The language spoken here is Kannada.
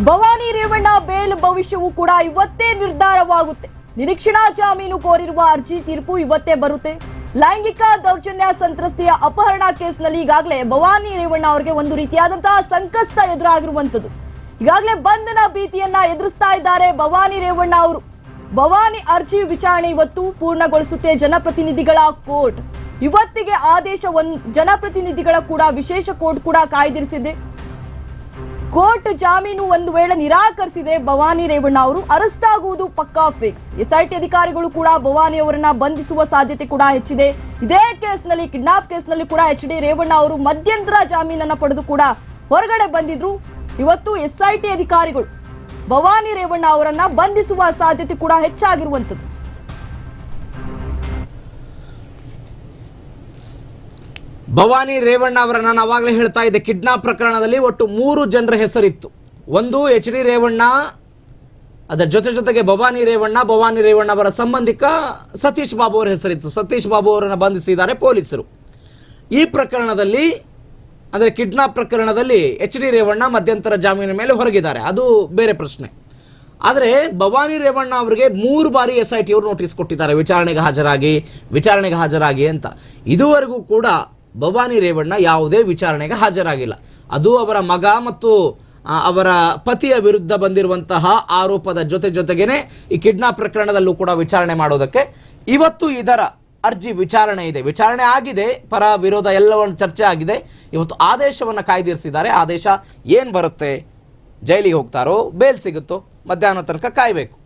ಭವಾನಿ ರೇವಣ್ಣ ಬೇಲ್ ಭವಿಷ್ಯವು ಕೂಡ ಇವತ್ತೇ ನಿರ್ಧಾರವಾಗುತ್ತೆ. ನಿರೀಕ್ಷಣಾ ಜಾಮೀನು ಕೋರಿರುವ ಅರ್ಜಿ ತೀರ್ಪು ಇವತ್ತೇ ಬರುತ್ತೆ. ಲೈಂಗಿಕ ದೌರ್ಜನ್ಯ ಸಂತ್ರಸ್ತೆಯ ಅಪಹರಣ ಕೇಸ್ನಲ್ಲಿ ಈಗಾಗಲೇ ಭವಾನಿ ರೇವಣ್ಣ ಅವರಿಗೆ ಒಂದು ರೀತಿಯಾದಂತಹ ಸಂಕಷ್ಟ ಎದುರಾಗಿರುವಂತದ್ದು ಈಗಾಗಲೇ ಬಂಧನ ಭೀತಿಯನ್ನ ಎದುರಿಸ್ತಾ ಇದ್ದಾರೆ ಭವಾನಿ ರೇವಣ್ಣ ಅವರು. ಭವಾನಿ ಅರ್ಜಿ ವಿಚಾರಣೆ ಇವತ್ತು ಪೂರ್ಣಗೊಳಿಸುತ್ತೆ ಜನಪ್ರತಿನಿಧಿಗಳ ಕೋರ್ಟ್. ಇವತ್ತಿಗೆ ಆದೇಶ ಒಂದ್, ಜನಪ್ರತಿನಿಧಿಗಳ ಕೂಡ ವಿಶೇಷ ಕೋರ್ಟ್ ಕೂಡ ಕಾಯ್ದಿರಿಸಿದೆ. ಕೋರ್ಟ್ ಜಾಮೀನು ಒಂದು ವೇಳೆ ನಿರಾಕರಿಸಿದ್ರೆ ಭವಾನಿ ರೇವಣ್ಣ ಅವರು ಅರೆಸ್ಟ್ ಆಗುವುದು ಪಕ್ಕಾ ಫಿಕ್ಸ್. ಎಸ್ಐಟಿ ಅಧಿಕಾರಿಗಳು ಕೂಡ ಭವಾನಿ ಅವರನ್ನ ಬಂಧಿಸುವ ಸಾಧ್ಯತೆ ಕೂಡ ಹೆಚ್ಚಿದೆ. ಇದೇ ಕೇಸ್ನಲ್ಲಿ, ಕಿಡ್ನಾಪ್ ಕೇಸ್ನಲ್ಲಿ ಕೂಡ ಎಚ್ ಡಿ ರೇವಣ್ಣ ಅವರು ಮಧ್ಯಂತರ ಜಾಮೀನನ್ನ ಪಡೆದು ಕೂಡ ಹೊರಗಡೆ ಬಂದಿದ್ರು. ಇವತ್ತು ಎಸ್ಐಟಿ ಅಧಿಕಾರಿಗಳು ಭವಾನಿ ರೇವಣ್ಣ ಅವರನ್ನ ಬಂಧಿಸುವ ಸಾಧ್ಯತೆ ಕೂಡ ಹೆಚ್ಚಾಗಿರುವಂತದ್ದು ಭವಾನಿ ರೇವಣ್ಣ ಅವರನ್ನ ನಾನು ಅವಾಗಲೇ ಹೇಳ್ತಾ ಇದ್ದೆ. ಕಿಡ್ನಾಪ್ ಪ್ರಕರಣದಲ್ಲಿ ಒಟ್ಟು ಮೂರು ಜನರ ಹೆಸರಿತ್ತು. ಒಂದು ಎಚ್ ಡಿ ರೇವಣ್ಣ ಅದರ ಜೊತೆ ಜೊತೆಗೆ ಭವಾನಿ ರೇವಣ್ಣ ಭವಾನಿ ರೇವಣ್ಣ ಅವರ ಸಂಬಂಧಿಕ ಸತೀಶ್ ಬಾಬು ಅವರ ಹೆಸರಿತ್ತು. ಸತೀಶ್ ಬಾಬು ಅವರನ್ನು ಬಂಧಿಸಿದ್ದಾರೆ ಪೊಲೀಸರು. ಈ ಪ್ರಕರಣದಲ್ಲಿ, ಅಂದರೆ ಕಿಡ್ನಾಪ್ ಪ್ರಕರಣದಲ್ಲಿ ಎಚ್ ಡಿ ರೇವಣ್ಣ ಮಧ್ಯಂತರ ಜಾಮೀನಿನ ಮೇಲೆ ಹೊರಗಿದ್ದಾರೆ. ಅದು ಬೇರೆ ಪ್ರಶ್ನೆ. ಆದರೆ ಭವಾನಿ ರೇವಣ್ಣ ಅವರಿಗೆ ಮೂರು ಬಾರಿ ಎಸ್ ಐ ಟಿ ಅವರು ನೋಟಿಸ್ ಕೊಟ್ಟಿದ್ದಾರೆ. ವಿಚಾರಣೆಗೆ ಹಾಜರಾಗಿ ವಿಚಾರಣೆಗೆ ಹಾಜರಾಗಿ ಅಂತ. ಇದುವರೆಗೂ ಕೂಡ ಭವಾನಿ ರೇವಣ್ಣ ಯಾವುದೇ ವಿಚಾರಣೆಗೆ ಹಾಜರಾಗಿಲ್ಲ. ಅದು ಅವರ ಮಗ ಮತ್ತು ಅವರ ಪತಿಯ ವಿರುದ್ಧ ಬಂದಿರುವಂತಹ ಆರೋಪದ ಜೊತೆ ಜೊತೆಗೇನೆ ಈ ಕಿಡ್ನಾಪ್ ಪ್ರಕರಣದಲ್ಲೂ ಕೂಡ ವಿಚಾರಣೆ ಮಾಡೋದಕ್ಕೆ ಇವತ್ತು ಇದರ ಅರ್ಜಿ ವಿಚಾರಣೆ ಇದೆ. ವಿಚಾರಣೆ ಆಗಿದೆ, ಪರ ವಿರೋಧ ಎಲ್ಲವನ್ನು ಚರ್ಚೆ ಆಗಿದೆ. ಇವತ್ತು ಆದೇಶವನ್ನು ಕಾಯ್ದಿರಿಸಿದ್ದಾರೆ. ಆದೇಶ ಏನು ಬರುತ್ತೆ? ಜೈಲಿಗೆ ಹೋಗ್ತಾರೋ, ಬೇಲ್ ಸಿಗುತ್ತೋ, ಮಧ್ಯಾಹ್ನ ತನಕ ಕಾಯಬೇಕು.